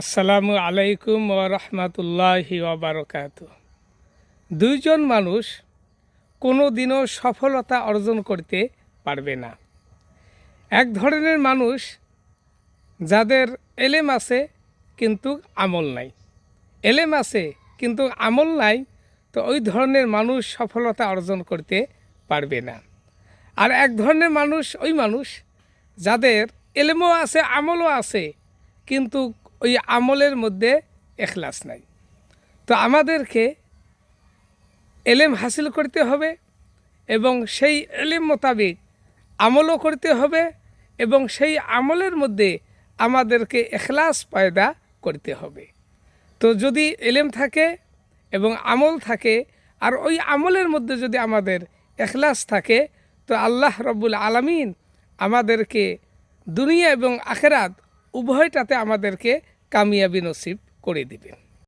আসসালামু আলাইকুম রহমতুল্লাহি ওবরকাত দুইজন মানুষ কোনো দিনও সফলতা অর্জন করতে পারবে না। এক ধরনের মানুষ যাদের এলেম আছে কিন্তু আমল নাই। এলেম আছে কিন্তু আমল নাই, তো ওই ধরনের মানুষ সফলতা অর্জন করতে পারবে না। আর এক ধরনের মানুষ ওই মানুষ যাদের এলেমও আছে, আমলও আছে, কিন্তু ওই আমলের মধ্যে এখলাস নাই। তো আমাদেরকে এলেম হাসিল করতে হবে এবং সেই এলেম মোতাবেক আমলও করতে হবে এবং সেই আমলের মধ্যে আমাদেরকে এখলাস পয়দা করতে হবে। তো যদি এলেম থাকে এবং আমল থাকে আর ওই আমলের মধ্যে যদি আমাদের এখলাস থাকে, তো আল্লাহ রব্বুল আলমিন আমাদেরকে দুনিয়া এবং আখেরাত উভয়টাতে আমাদেরকে কামিয়াবি নসিব করে দিবেন